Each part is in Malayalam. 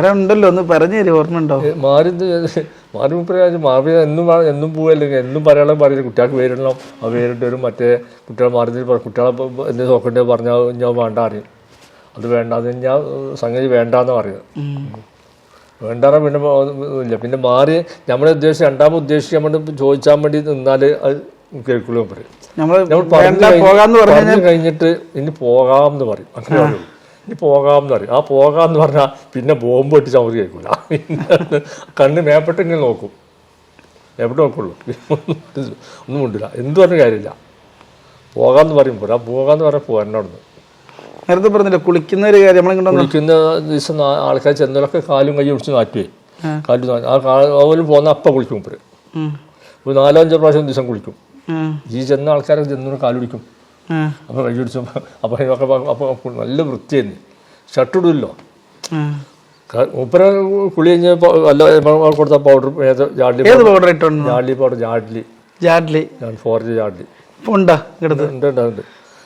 വേറെ ഉണ്ടല്ലോ ഒന്ന് പറഞ്ഞു തരും ഓർമ്മ ഉണ്ടോ മാറി മാറി മാറി എന്നും എന്നും പോവല്ലേ എന്നും പറയാനുള്ള പറയുന്നത് കുട്ടികൾക്ക് പേരിടണം. ആ പേരിട്ട് വരും മറ്റേ കുട്ടികളെ മാറി കുട്ടികളെ എന്നെ എന്ത് നോക്കണ്ടേ പറഞ്ഞാൽ ഞാൻ വേണ്ട അറിയും. അത് വേണ്ട അത് ഞാൻ സംഗതി വേണ്ടാന്ന് പറയുന്നത്. വേണ്ടാറ പിന്നെ ഇല്ല. പിന്നെ മാറി നമ്മുടെ ഉദ്ദേശിച്ച് രണ്ടാമത് ഉദ്ദേശിച്ച് നമ്മൾ ചോദിച്ചാൽ വേണ്ടി നിന്നാൽ അത് കേൾക്കുള്ളൂ പറയും. നമ്മൾ പറഞ്ഞു കഴിഞ്ഞിട്ട് ഇനി പോകാമെന്ന് പറയും. അങ്ങനെ ഇനി പോകാമെന്ന് പറയും. ആ പോകാമെന്ന് പറഞ്ഞാൽ പിന്നെ ബോംബ് ഇട്ട് അവർ കേൾക്കില്ല കണ്ണ് മേപ്പെട്ട് ഇങ്ങനെ നോക്കും. എവിടെ നോക്കുള്ളൂ? ഒന്നും ഉണ്ടില്ല എന്ത് പറഞ്ഞ കാര്യമില്ല. പോകാമെന്ന് പറയും. പോരാ പോകാമെന്ന് പറഞ്ഞാൽ പോകാനോടുന്ന് നേരത്തെ പറഞ്ഞില്ല കുളിക്കുന്ന ഒരു കാര്യം നമ്മളിങ്ങനെ കുളിക്കുന്ന ദിവസം ആൾക്കാർ ചെന്നലൊക്കെ കാലും കൈ പിടിച്ച് നാറ്റുവേ. കാലും ആ കാലും പോകുന്ന അപ്പം കുളിക്കും ഇപ്പോൾ ഒരു നാലോ അഞ്ചോ പ്രാവശ്യം ദിവസം കുളിക്കും. ഈ ചെന്ന ആൾക്കാരൊക്കെ ചെന്നു കാലുടിക്കും അപ്പോൾ കൈ പിടിച്ചു അപ്പോൾ ഇതൊക്കെ അപ്പോൾ നല്ല വൃത്തിയായിരുന്നു. ഷർട്ടിടില്ലോ മൂപ്പര കുളി കഴിഞ്ഞ് അല്ല കൊടുത്ത പൗഡർ ജാഡ്ലി പൗഡർ ഇട്ടുണ്ട് ജാഡ്ലി പൗഡർ ജാഡ്ലി. ജാഡ്ലി. ഫോർജ് ജാഡ്ലി. ഉണ്ടാ ഉണ്ട് ഉണ്ട് ഉണ്ട്.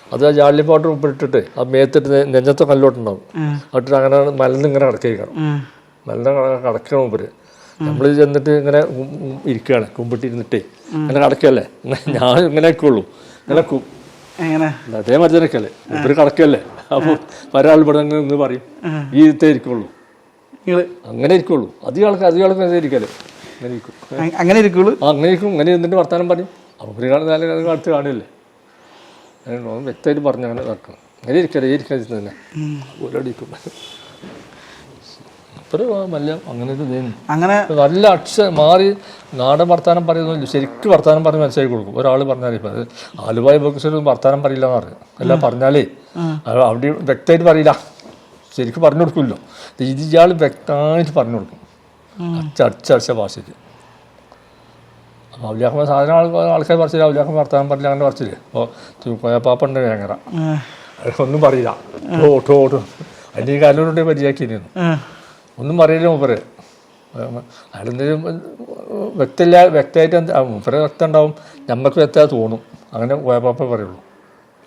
അത് ആ ജാഡ്ലി പൗഡർ ഉപ്പിട്ടിട്ട് ആ മേത്തിട്ട് നെ- നെഞ്ചത്തെ കല്ലോട്ടുണ്ടാവും. എന്നിട്ട് അങ്ങനെ മലന്ന് ഇങ്ങനെ കിടക്കുകയാണ് മലന്ന് കിടക്കണം ഉപ്പര് നമ്മൾ ചെന്നിട്ട് ഇങ്ങനെ ഇരിക്കുകയാണ്. കുമ്പിട്ടിരുന്നിട്ടേ. അങ്ങനെ കിടക്കല്ലേ ഞാൻ ഇങ്ങനെ ആക്കുള്ളൂ ഇങ്ങനെ എങ്ങനെ? അതേ മറ്റൊരൊക്കെയല്ലേ ഇവർ കടക്കല്ലേ അപ്പോൾ ഒരാൾ ഇവിടെ നിന്ന് പറയും ഈ ഇരുത്തേ ഇരിക്കുള്ളൂ. അങ്ങനെ ഇരിക്കുള്ളൂ. അധികം ആൾക്ക് അധികം ആൾക്ക് ഇരിക്കല്ലേ അങ്ങനെ ഇരിക്കും. അങ്ങനെ ഇരിക്കുള്ളൂ? അങ്ങനെ ഇരിക്കും. അങ്ങനെ ഇരുന്നിട്ട് വർത്താനം പറയും. അപ്പോൾ ഒരു കാണുന്ന അടുത്ത് കാണില്ലേ? അങ്ങനെ വ്യക്തമായിട്ട് പറഞ്ഞു അങ്ങനെ നടക്കണം. അങ്ങനെ ഇരിക്കല്ലേ ഇരിക്കാൻ തന്നെ. ഒരടിക്കും അങ്ങനെ നല്ല അക്ഷ മാറി നാടൻ വർത്താനം പറയുന്നില്ല ശരിക്കും വർത്താനം പറഞ്ഞ് മനസ്സിലാക്കി കൊടുക്കും. ഒരാൾ പറഞ്ഞാലേ ഇപ്പം ആലുവായ ബോക്സിൽ വർത്താനം പറയില്ല എന്ന് പറയും. എല്ലാം പറഞ്ഞാലേ അവിടെ വ്യക്തമായിട്ട് പറയില്ല. ശരിക്കും പറഞ്ഞു കൊടുക്കുമല്ലോ ഇത് ഇയാൾ വ്യക്തമായിട്ട് പറഞ്ഞു കൊടുക്കും. അച്ചടിച്ചടിച്ച ഭാഷയ്ക്ക്. അപ്പോൾ അവലിയാക്കുമ്പോൾ സാധനം ആൾ ആൾക്കാർ പറിച്ചില്ല അവലിയാക്കുമ്പോൾ വർത്താനം പറഞ്ഞില്ല അങ്ങനെ പറിച്ചില്ലേ? അപ്പോൾ കോയപ്പാപ്പുണ്ട് ഭയങ്കര ആ, ഒന്നും പറയില്ല. ഓട്ടോ ഓട്ടോ അതിന്റെ ഈ കാലിലൂടെ പരിചയാക്കിയിരുന്നു ആ, ഒന്നും പറയില്ല മൂപ്പര്. അയാളെന്തെങ്കിലും വ്യക്തമില്ല വ്യക്തമായിട്ട് മൂപ്പര് വ്യക്തം ഉണ്ടാവും നമ്മൾക്ക് വ്യക്തമായി തോന്നും. അങ്ങനെ പോയപ്പോൾ പറയുള്ളൂ.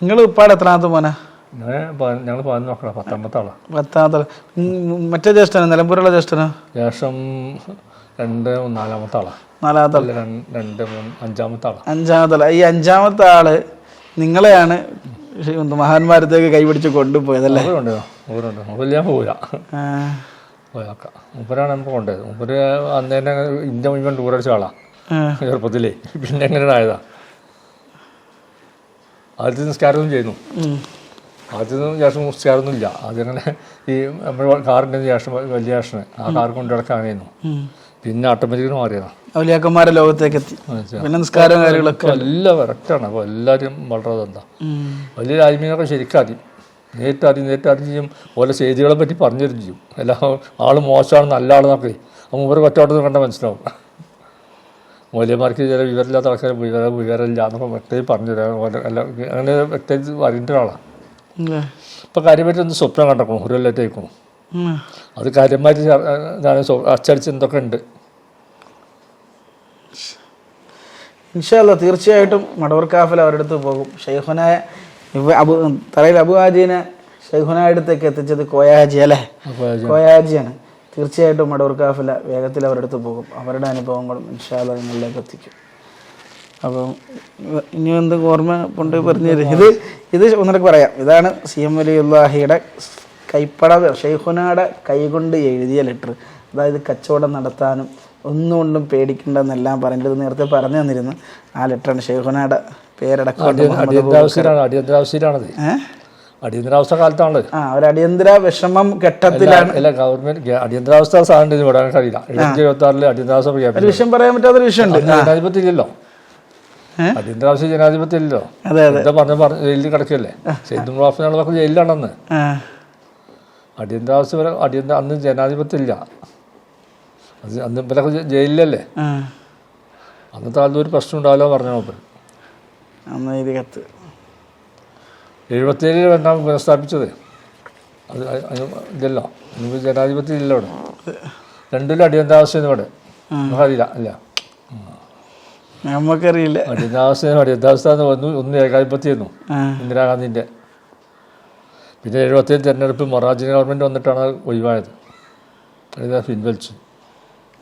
നിങ്ങൾ ഇപ്പാട് എത്രാമത്തെ മോനാ? ഞങ്ങൾ ഞങ്ങൾ പതിനൊന്ന് നോക്കണം പത്താമത്തെ ആളാണ് പത്താമത്തെ മറ്റേ ജ്യേഷ്ഠനോ നിലമ്പൂരുള്ള ജ്യേഷ്ഠനോ? ജ്യേഷ്ഠം രണ്ട് നാലാമത്തെ ആളാണ് നാലാമത്തെ രണ്ട് മൂന്ന് അഞ്ചാമത്തെ ആളാണ് അഞ്ചാമത്തെ ആൾ. ഈ അഞ്ചാമത്തെ ആൾ നിങ്ങളെയാണ് മഹാന്മാരത്തേക്ക് കൈപിടിച്ച് കൊണ്ടുപോയതല്ലേ? അവരുണ്ട് അവരുണ്ട്. അവരിൽ ഞാൻ പോവില്ല മൂപ്പരാണ് നമുക്ക് കൊണ്ടത് മൂപ്പര് അന്ന് തന്നെ ഇന്ത്യ മുഴുവൻ ടൂറടിച്ച ആളാണ് ചെറുപ്പത്തിലേ. പിന്നെ എങ്ങനെ ആയതാ? ആദ്യത്തെ നിസ്കാരമൊന്നും ചെയ്യുന്നു ആദ്യത്തെ ആദ്യം ശേഷം നിസ്കാരമൊന്നും ഇല്ല. ആദ്യം ഈ നമ്മുടെ കാറിന്റെ ശേഷം വലിയ ശേഷം ആ കാർ കൊണ്ട് ഇടക്കാണേന്നു പിന്നെ ഓട്ടോമാറ്റിക്കിന് മാറിയതാണ് ഔലിയാക്കന്മാരെ ലോകത്തേക്ക് എത്തി. പിന്നെ നിസ്കാരം കാര്യങ്ങളൊക്കെ. എല്ലാം കറക്റ്റാണ് അപ്പോൾ എല്ലാവരും വളരെ എന്താ? വലിയ രാജ്യങ്ങളൊക്കെ ശരിക്കും അറിയും നേരിട്ട് അറിയും നേരിട്ട് ചെയ്യും. ഓരോ ചെയ്തികളെ പറ്റി പറഞ്ഞു തരും ചെയ്യും. എല്ലാ ആൾ മോശമാണ് നല്ല ആളെന്നൊക്കെ അപ്പം മൂപ്പര് ഒറ്റോട്ടത്തിൽ കണ്ട മനസ്സിലാവും. മൂല്യമാർക്ക് ചില വിവരമില്ലാത്ത ആൾക്കാർ വിവരം വിവരമില്ല എന്നൊക്കെ വ്യക്തമായി പറഞ്ഞു തരാം അങ്ങനെ വ്യക്തമായിട്ട് അറിയേണ്ട ഒരാളാണ് ഇപ്പം കാര്യമായിട്ട് ഒന്ന് സ്വപ്നം കണ്ടക്കണം ഒരു കൊല്ലത്തേക്കും. അത് കാര്യമായിട്ട് അച്ചടിച്ച് എന്തൊക്കെ ഉണ്ട്. ഇൻഷാല്ല തീർച്ചയായിട്ടും മടവർ കാഫിൽ അവരുടെ അടുത്ത് പോകും. ഷെയ്ഖുനായ ഇവ അബു തറയിൽ അബു ഹാജീനെ അടുത്തേക്ക് എത്തിച്ചത് കോയാജി അല്ലേ? കോയാജിയാണ് തീർച്ചയായിട്ടും മടവർ കാഫില വേഗത്തിൽ അവരുടെ അടുത്ത് പോകും. അവരുടെ അനുഭവങ്ങളും ഇൻഷാല്ല നിങ്ങളിലേക്ക് എത്തിക്കും. അപ്പം ഇനി എന്ത് ഓർമ്മ കൊണ്ട് പറഞ്ഞു തരും? ഇത് ഇത് ഒന്നിടക്ക് പറയാം. ഇതാണ് സി എം വലിയുല്ലാഹിയുടെ കൈപ്പട ഷെയ്ഖുനയുടെ കൈകൊണ്ട് എഴുതിയ ലെറ്റർ. അതായത് കച്ചവടം നടത്താനും ഒന്നുകൊണ്ടും പേടിക്കണ്ടെന്നെല്ലാം പറഞ്ഞിട്ട് നേരത്തെ പറഞ്ഞു തന്നിരുന്നു. ആ ലെറ്ററാണ് ഷെയ്ഖുനയുടെ പേരടക്കം അടിയന്തരാവസ്ഥയിലാണ് അടിയന്തരാവസ്ഥയിലാണത് അടിയന്തരാവസ്ഥ കാലത്താണല്ലോ ആ ഒരു അടിയന്തര വിഷമം ഘട്ടത്തിലാണ്. അല്ല ഗവൺമെന്റ് അടിയന്തരാവസ്ഥ സാധനം വിടാൻ കഴിയില്ല എഴുപത്തി ആറിൽ അടിയന്തരാവസ്ഥ പ്രഖ്യാപിച്ചു. വിഷയം പറയാൻ പറ്റാത്തൊരു വിഷയമുണ്ട്. ജനാധിപത്യം ഇല്ലല്ലോ? അടിയന്തരാവസ്ഥ ജനാധിപത്യം ഇല്ലല്ലോ അതെ. എന്താ പറഞ്ഞ പറഞ്ഞ ജയിലിൽ കിടക്കല്ലേ സെയ്ദും റാഫിനുള്ളതൊക്കെ ജയിലിലാണെന്ന്. അടിയന്തരാവസ്ഥ വരെ അടിയന്തര അന്ന് ജനാധിപത്യം ഇല്ല അന്ന് ഇവരൊക്കെ ജയിലിലല്ലേ? അന്നത്തെ കാലത്ത് ഒരു പ്രശ്നം ഉണ്ടാവില്ല പറഞ്ഞു നോക്ക് അന്ന് ഇത് കത്ത് എഴുപത്തേഴിൽ രണ്ടാമത് പുനഃസ്ഥാപിച്ചത്. അത് ഇതല്ല ജനാധിപത്യം ഇല്ല ഇവിടെ രണ്ടിലും അടിയന്തരാവസ്ഥ ഇവിടെ. നമുക്കറിയില്ല അല്ല നമുക്കറിയില്ല. അടിയന്തരാവസ്ഥ അടിയന്തരാവസ്ഥ എന്ന് പറഞ്ഞു ഒന്ന് ഏകാധിപത്യമായിരുന്നു ഇന്ദിരാഗാന്ധിന്റെ. പിന്നെ എഴുപത്തേഴ് തെരഞ്ഞെടുപ്പ് മൊറാജി ഗവൺമെന്റ് വന്നിട്ടാണ് ഒഴിവായത്. പിൻവലിച്ചു.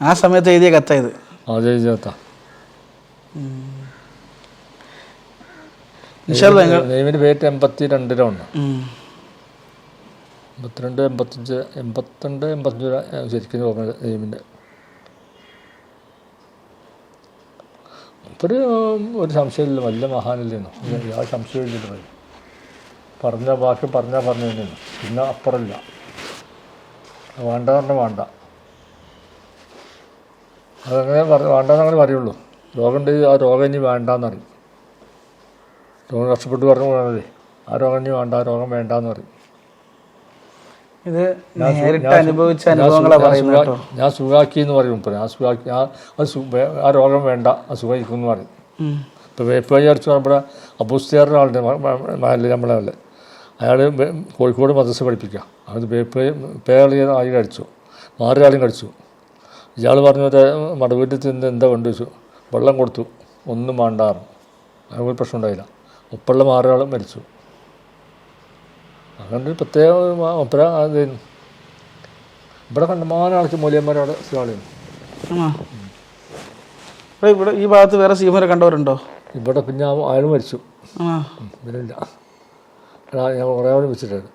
ആ സമയത്ത് എഴുതിയ കത്തായത് അതേ ഇൻഷാല്ല നിങ്ങൾ നെയ്മിന്റെ പേറ്റ് എൺപത്തി രണ്ടിലാണ് ഉം. എൺപത്തിരണ്ട് എൺപത്തഞ്ച് എൺപത്തിരണ്ട് എൺപത്തഞ്ച് ശരിക്കും ഓർമ്മ നെയ്മിന്റെ ഒരു ഒരു സംശയമില്ല. വല്ല മഹാനല്ലേന്നു ആ സംശയമില്ല പറഞ്ഞ വാക്ക് പറഞ്ഞാൽ പറഞ്ഞു തന്നെയാണ് പിന്നെ അപ്പുറമില്ല വേണ്ട പറഞ്ഞാൽ വേണ്ട. അതങ്ങനെ പറ വേണ്ടെന്ന് അങ്ങനെ പറയുള്ളൂ. രോഗം ഉണ്ടെങ്കിൽ ആ രോഗം ഇനി വേണ്ടെന്നറിയും രോഗം കഷ്ടപ്പെട്ട് പറഞ്ഞു പോകണത് ആ രോഗം ഇനി വേണ്ട ആ രോഗം വേണ്ടാന്ന് പറയും. ഇത് നേരിട്ട് അനുഭവിച്ച അനുഭവങ്ങളാണ് ഞാൻ പറയുന്നത് ഞാൻ സുഖാക്കി എന്ന് പറയും ഇപ്പം ഞാൻ സുഖാക്കി ആ രോഗം വേണ്ട ആ സുഖിക്കും എന്ന് പറയും. ഇപ്പോൾ വിചാരിച്ചു അടിച്ചു നമ്മുടെ അബൂസ്തിയാറിന്റെ ആളുടെ മഹല്ലേ നമ്മളെ അല്ലേ അയാൾ കോഴിക്കോട് മദ്രസ പഠിപ്പിക്കുക അത് വേപ്പായി പേരളി ആയി കഴിച്ചു മാറി ആളും കഴിച്ചു ഇയാൾ പറഞ്ഞു മടവീട്ടിൽ തിന്ന് എന്താ കൊണ്ട് വെച്ചു വെള്ളം കൊടുത്തു. ഒന്നും വേണ്ടാറും അതിനൊരു പ്രശ്നം ഉണ്ടായില്ല. ഉപ്പുള്ള മാറിയാളും മരിച്ചു. അങ്ങനെ ഒരു പ്രത്യേക ഒപ്പര ഇവിടെ കണ്ടമാനം ആൾക്ക് മൂല്യന്മാരവിടെ ആളുണ്ട് ഇവിടെ ഈ ഭാഗത്ത് വേറെ സീമരെ കണ്ടവരുണ്ടോ? ഇവിടെ പിന്നെ അയാൾ മരിച്ചു. പിന്നെ ഇല്ല ഞാൻ കുറേ ആളും വെച്ചിട്ടുണ്ട്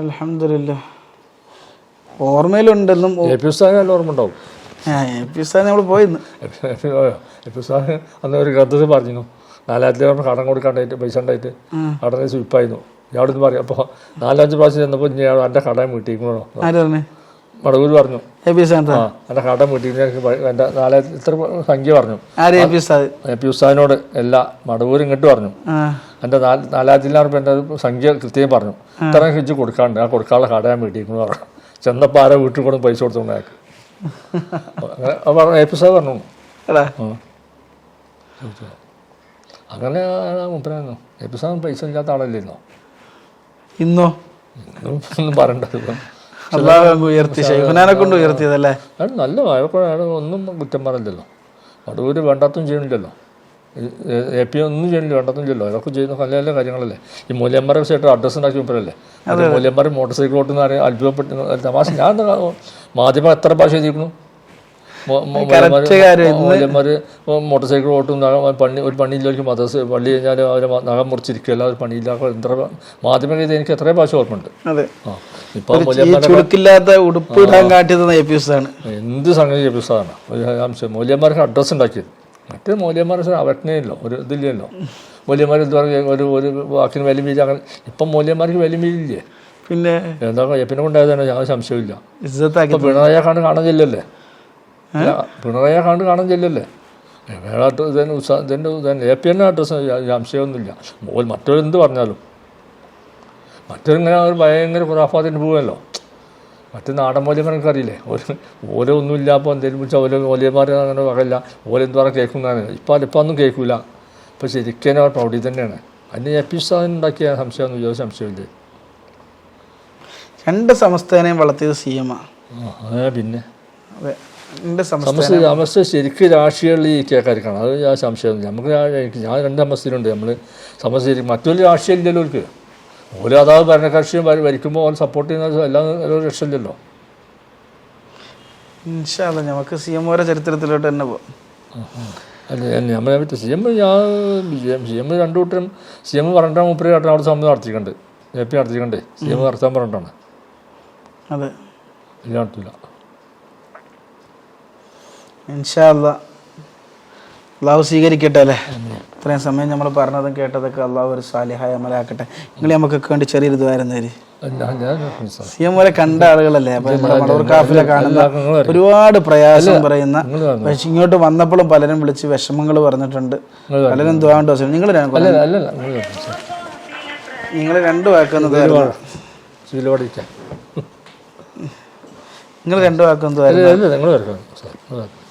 അലഹമില്ല ഓർമ്മയിലുണ്ടെന്നും എ പി ഉസ്താദിന് നല്ല ഓർമ്മ ഉണ്ടാവും നമ്മൾ പോയിന്ന് അന്ന് ഒരു ഗ്രന്ഥത്തിൽ പറഞ്ഞു നാലായിരത്തി കടം കൊടുക്കാണ്ടായിട്ട് പൈസ ഉണ്ടായിട്ട്. കടനെ സ്വീപ്പായിരുന്നു ഞാൻ നിന്ന് പറയും അപ്പോൾ നാലഞ്ച് പ്രാവശ്യം ചെന്നപ്പോൾ ഞാൻ എന്റെ കടം വീട്ടിക്കണോ മടവൂർ പറഞ്ഞു? എ പി സ്ഥാനത്ത് ആ എന്റെ കടം എന്റെ നാലായിരത്തി ഇത്ര സംഖ്യ പറഞ്ഞു. എ പി ഉസ്താദിനോട് എല്ലാ മടവൂർ ഇങ്ങോട്ട് പറഞ്ഞു. എന്റെ എന്റെ നാല് നാലായിരത്തിലാണ് എന്റെ സംഖ്യ കൃത്യം പറഞ്ഞു. ഇത്ര ഹിജ് കൊടുക്കാണ്ട് ആ കൊടുക്കാനുള്ള കട ഞാൻ വീട്ടിക്കുന്നു പറഞ്ഞു ചെന്നപ്പോൾ ആരോ വീട്ടിൽ കൊണ്ട് പൈസ കൊടുത്തു അയാൾക്ക് അങ്ങനെ അത്. പറഞ്ഞു അങ്ങനെ മുപ്പനായിരുന്നു എപ്പിസോഡ് പൈസ ഇല്ലാത്ത ആളല്ലായിരുന്നോ ഇന്നോ? ഒന്നും പറയണ്ടത് അള്ളാഹു ഉയർത്തി. ഷെയ്ഖുനാനെ കൊണ്ട് ഉയർത്തിയതല്ലേ? നല്ല അയാൾ ഒന്നും കുറ്റം പറയില്ലല്ലോ അടൂര് വേണ്ടാത്തും ചെയ്യണില്ലല്ലോ. എ പി ഒന്നും ചെയ്യണില്ല വേണ്ടതൊന്നും ചെയ്യല്ലോ അതൊക്കെ ചെയ്യുന്ന നല്ല നല്ല കാര്യങ്ങളല്ലേ. ഈ മൂല്യന്മാരെ വെച്ചിട്ട് അഡ്രസ്സ് ഉണ്ടാക്കി മുപ്പരല്ലേ അത് മൂല്യന്മാർ മോട്ടോർ സൈക്കിൾ ഓട്ടുന്ന ആരെയും അത്ഭുതപ്പെട്ട്. തമാശ. ഞാൻ മാധ്യമം എത്ര ഭാഷ എഴുതിയിരിക്കുന്നു? മൂല്യന്മാർ മോട്ടോർ സൈക്കിൾ ഓട്ടും പണി ഒരു പണിയിലേക്ക് മദ്രസ് പള്ളി കഴിഞ്ഞാൽ അവരെ നഖം മുറിച്ചിരിക്കുകയല്ല ഒരു പണിയില്ലാത്ത എത്ര മാധ്യമം എഴുതി എനിക്ക് എത്രയും ഭാഷ ഓർമ്മയുണ്ട്. ഉടുപ്പ് എന്ത് സംഗതി അംശം. മൂല്യന്മാർക്ക് അഡ്രസ്സ് ഉണ്ടാക്കിയത്. മറ്റേ മൂല്യന്മാർ അവജ്ഞയില്ലോ ഒരു ഇതില്ലല്ലോ. മൂല്യന്മാർ എന്ത് പറയുക ഒരു ഒരു വാക്കിന് വില വീഴ അങ്ങനെ ഇപ്പം മൂല്യന്മാർക്ക് വില വീഴില്ലേ പിന്നെ? എന്താ പിന്നെ ഞാൻ സംശയമില്ല ഇപ്പം പിണറായി കാണ്ട് കാണാൻ ചെല്ലല്ലേ പിണറായി കാണ്ട് കാണാൻ ചെല്ലല്ലേ വേറെ ഇതിന് ഇതിന്റെ ഇതിന് എ പി എന്നെ അഡ്രസ് സംശയമൊന്നുമില്ല. മോൽ മറ്റൊരെന്ത് പറഞ്ഞാലും. മറ്റൊരിങ്ങനെ ഭയങ്കര ഖുറാഫാത്തിന് പോവുമല്ലോ മറ്റു നാടൻ മൂല്യന്മാർക്ക് അറിയില്ലേ ഒരു ഓരോ ഒന്നുമില്ല അപ്പോൾ എന്തെങ്കിലും വിളിച്ചാൽ ഓരോ മൂല്യന്മാർ അങ്ങനെ പറയില്ല. ഓരോ എന്ത് പറഞ്ഞാൽ കേൾക്കുന്നതാണ്. ഇപ്പം ഇപ്പം ഒന്നും കേൾക്കില്ല ഇപ്പം ശരിക്കും അവർ പ്രൗഢി തന്നെയാണ് അതിന് എ പി സാധനം ഉണ്ടാക്കിയ സംശയമൊന്നും ഒരു സംശയമില്ലേ രണ്ട് സംസ്ഥാനം വളർത്തിയത് സി എം ആ അതെ പിന്നെ. അതെ സമസ്ത സമസ്ത ശരിക്കും രാഷ്ട്രീയമുള്ള ഈ കേൾക്കാതിരിക്കണം അത് ഞാൻ സംശയമില്ല നമുക്ക് ഞാൻ- രണ്ട് സമസ്തയിലുണ്ട്. നമ്മൾ സമസ്ത മറ്റൊരു രാഷ്ട്രീയം ഇല്ലല്ലോ അവർക്ക് ഓരോ അതാത് ഭരണകക്ഷിയും ഭര- ഭരിക്കുമ്പോൾ ഓൻ സപ്പോർട്ട് ചെയ്യുന്നത് എല്ലാം ഒരു രക്ഷയില്ലല്ലോ. ഇൻഷാല്ല നമുക്ക് സി എം ഓരോ ചരിത്രത്തിലോട്ട് തന്നെ പോകാം അല്ല നമ്മളെ പറ്റി സി എം ഞാൻ സി എം രണ്ടു കൂട്ടരും സി എം പറഞ്ഞിട്ടാണ് മുപ്പര് കേട്ടോ അവിടെ സമയം നടത്തിയിട്ടുണ്ട് എ പി നടത്തിക്കണ്ടേ സി എം നടത്താൻ പറഞ്ഞിട്ടാണ്. അതെ. ഇല്ല നടത്തില്ല. ഇൻഷാല്ല അള്ളാഹു സ്വീകരിക്കട്ടെ അല്ലേ? ഇത്രയും സമയം നമ്മൾ പറഞ്ഞതും കേട്ടതൊക്കെ അള്ളാഹു ഒരു സാലിഹായ അമലാക്കട്ടെ. നിങ്ങൾ നമുക്കൊക്കെ വേണ്ടി ചെറിയൊരു ദ്വാരം നേരി ഞാൻ ഞാൻ മനസ്സിലായി. സി എം പോലെ കണ്ട ആളുകളല്ലേ? അപ്പൊ നമ്മുടെ മടവൂർ കാഫിലെ കാണുന്ന നിങ്ങളും. ഒരുപാട് പ്രയാസം പറയുന്ന പക്ഷെ ഇങ്ങോട്ട് വന്നപ്പോഴും പലരും വിളിച്ച് വിഷമങ്ങൾ പറഞ്ഞിട്ടുണ്ട്. പലരും ദ്വാണ്ട് അല്ല നിങ്ങൾ. നിങ്ങൾ രണ്ടു വാക്കുന്നത് നിങ്ങൾ രണ്ടു വാക്കുന്നത് അല്ല അല്ല നിങ്ങൾ വരക്കാം സാർ നിങ്ങൾ വരക്കാം.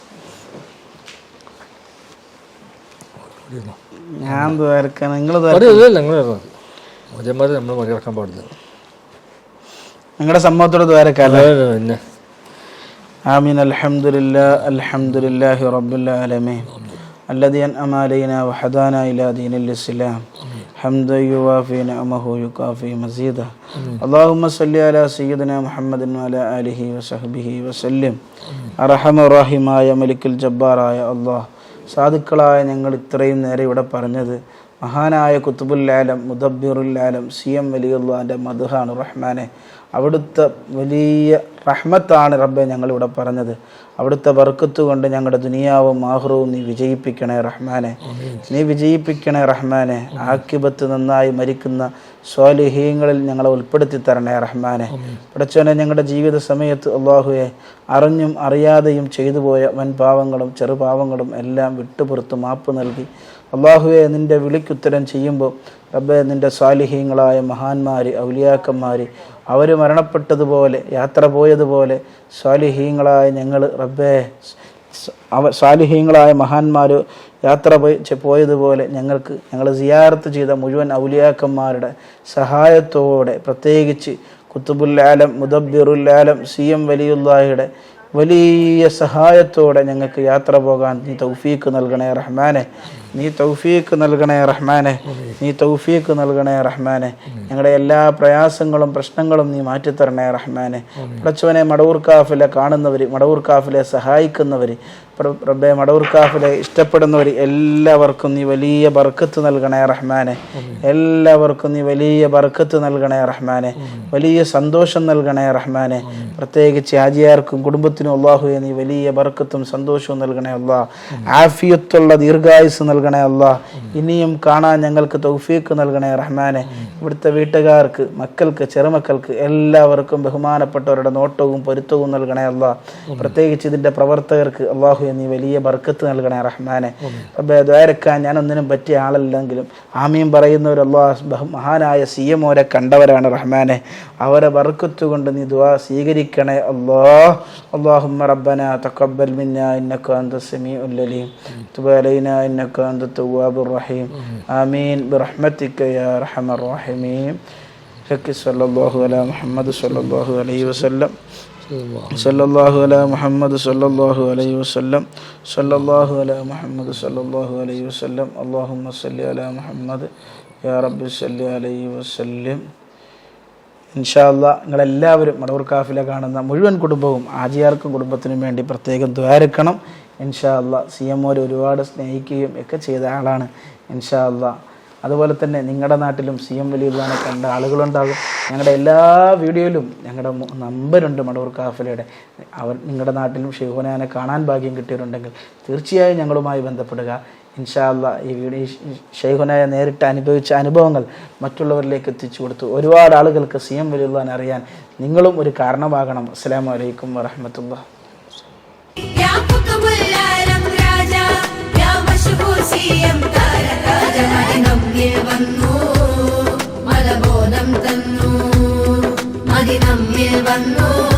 ഞാൻ ദ്വാരക്കാൻ നിങ്ങൾ അതെ അല്ല നിങ്ങൾ വരണം മജന്മാർ നമ്മൾ മറികടക്കാൻ പാടില്ല നിങ്ങളുടെ സമ്മതത്തോട് ദ്വാരക്കല്ല അതെ, അതെ, പിന്നെ آمين الحمد لله الحمد لله رب العالمين الذي أنعم علينا وهدانا إلى دين الإسلام حمدا يوافي نعمه يكافي مزيدا اللهم صل على سيدنا محمد وعلى آله وصحبه وسلم അറഹമറാഹിമായ മലിക്കൽ ജബ്ബാറായ അള്ളാഹ് സാധുക്കളായ ഞങ്ങൾ ഇത്രയും നേരെ ഇവിടെ പറഞ്ഞത് മഹാനായ കുത്തുബുല്ലാലം മുദബിറുല്ലാലം സി എം വലിയുള്ളാന്റെ മധുഹാണ് റഹ്മാനെ അവിടുത്തെ വലിയ റഹ്മത്താണ് റബ്ബെ ഞങ്ങളിവിടെ പറഞ്ഞത്. അവിടുത്തെ വർക്കത്ത് കൊണ്ട് ഞങ്ങളുടെ ദുനിയാവും ആഹ്റവും നീ വിജയിപ്പിക്കണേ റഹ്മാനെ. നീ വിജയിപ്പിക്കണേ റഹ്മാനെ. ആക്കിബത്ത് നന്നായി മരിക്കുന്ന സ്വാലിഹീങ്ങളിൽ ഞങ്ങളെ ഉൾപ്പെടുത്തി തരണേ റഹ്മാനെ. പഠിച്ചവനെ ഞങ്ങളുടെ ജീവിത സമയത്ത് അള്ളാഹുയെ അറിഞ്ഞും അറിയാതെയും ചെയ്തു പോയ വൻ പാവങ്ങളും ചെറുപാവങ്ങളും എല്ലാം വിട്ടുപുറത്ത് മാപ്പ് നൽകി. അള്ളാഹുവെ നിന്റെ വിളിക്കുത്തരം ചെയ്യുമ്പോൾ റബ്ബെ നിന്റെ സ്വാലിഹീങ്ങളായ മഹാന്മാർ ഔലിയാക്കന്മാർ അവർ മരണപ്പെട്ടതുപോലെ യാത്ര പോയതുപോലെ സ്വാലിഹീങ്ങളായ ഞങ്ങൾ റബ്ബേ അവ സ്വാലിഹീങ്ങളായ മഹാന്മാർ യാത്ര പോയി പോയതുപോലെ ഞങ്ങൾക്ക് ഞങ്ങൾ സിയാർത്ത് ചെയ്ത മുഴുവൻ ഔലിയാക്കന്മാരുടെ സഹായത്തോടെ പ്രത്യേകിച്ച് കുത്തുബുല്ലാലം മുദബ്ബിറുല്ലാലം സി എം വലിയുല്ലാഹിയുടെ വലിയ സഹായത്തോടെ ഞങ്ങൾക്ക് യാത്ര പോകാൻ നീ തൗഫീക്ക് നൽകണേ റഹ്മാനെ. നീ തൗഫീക്ക് നൽകണേ റഹ്മാനെ. നീ തൗഫീക്ക് നൽകണേ റഹ്മാനെ. ഞങ്ങളുടെ എല്ലാ പ്രയാസങ്ങളും പ്രശ്നങ്ങളും നീ മാറ്റിത്തരണേ റഹ്മാനെ. പടച്ചവനെ മടവൂർ കാഫിലെ കാണുന്നവർ മടവൂർ കാഫിലെ സഹായിക്കുന്നവർ റബ്ബെ മടവൂർ കാഫിലെ ഇഷ്ടപ്പെടുന്നവർ എല്ലാവർക്കും നീ വലിയ ബർക്കത്ത് നൽകണേ റഹ്മാനെ. എല്ലാവർക്കും നീ വലിയ ബർക്കത്ത് നൽകണേ റഹ്മാനെ. വലിയ സന്തോഷം നൽകണേ റഹ്മാനെ. പ്രത്യേകിച്ച് ആജിയാർക്കും കുടുംബത്തിനും അള്ളാഹുയെ നീ വലിയ ബർക്കത്തും സന്തോഷവും നൽകണേ അള്ളാഹ് ആഫിയത്തുള്ള ദീർഘായുസ് നൽകണേ നൽകണേ അല്ല ഇനിയും കാണാൻ ഞങ്ങൾക്ക് തൗഫീക്ക് നൽകണേ റഹ്മാനെ. ഇവിടുത്തെ വീട്ടുകാർക്ക് മക്കൾക്ക് ചെറുമക്കൾക്ക് എല്ലാവർക്കും ബഹുമാനപ്പെട്ടവരുടെ നോട്ടവും പൊരുത്തവും നൽകണേ അല്ല പ്രത്യേകിച്ച് ഇതിന്റെ പ്രവർത്തകർക്ക് അള്ളാഹു എന്നീ വലിയ ബർക്കത്ത് നൽകണേ റഹ്മാനെ. ദ്വാരക്കാൻ ഞാനൊന്നിനും പറ്റിയ ആളല്ലെങ്കിലും ആമീൻ ഒരു അള്ളാഹ് മഹാനായ സി എം ഓരെ കണ്ടവരാണ് റഹ്മാനെ. അവരെ ബർക്കത്ത് കൊണ്ട് നീ ദുവാ സ്വീകരിക്കണേ അള്ളാ. അള്ളാഹു റബ്ബന തക്കബൽ മിന്ന ഇന്നക്ക സെമി സമീ ഉല്ലലീം തുബലൈന ഇന്നക്ക أنت التواب الرحيم آمين برحمتك يا أرحم الراحمين شك صلى الله على محمد صلى الله عليه وسلم صلى الله على محمد صلى الله عليه وسلم صلى الله على محمد صلى الله عليه وسلم اللهم صل على محمد يا رب صل عليه وسلم ഇൻഷാല്ല നിങ്ങളെല്ലാവരും മടവൂർ കാഫില കാണുന്ന മുഴുവൻ കുടുംബവും ആജിയാർക്കും കുടുംബത്തിനും വേണ്ടി പ്രത്യേകം ദ്വാരക്കണം ഇൻഷാല്ല സി എം ഒരു ഒരുപാട് സ്നേഹിക്കുകയും ഒക്കെ ചെയ്ത ആളാണ് ഇൻഷാല്ല അതുപോലെ തന്നെ നിങ്ങളുടെ നാട്ടിലും സി എം വലിയുള്ളാനെ കണ്ട ആളുകളുണ്ടാകും. ഞങ്ങളുടെ എല്ലാ വീഡിയോയിലും ഞങ്ങളുടെ നമ്പരുണ്ട് മടവൂർ കാഫിലയുടെ. അവർ നിങ്ങളുടെ നാട്ടിലും ഷെയ്ഖുനാനെ കാണാൻ ഭാഗ്യം കിട്ടിയിട്ടുണ്ടെങ്കിൽ തീർച്ചയായും ഞങ്ങളുമായി ബന്ധപ്പെടുക. ഇൻഷാല്ല ഈ വീഡിയോ ഷെയ്ഖുനായ നേരിട്ട് അനുഭവിച്ച അനുഭവങ്ങൾ മറ്റുള്ളവരിലേക്ക് എത്തിച്ചു കൊടുത്തു. ഒരുപാട് ആളുകൾക്ക് സി എം വലിയുള്ളവൻ അറിയാൻ നിങ്ങളും ഒരു കാരണമാകണം. അസ്സാം വലൈക്കും വരഹമത്തുള്ള വന്നു.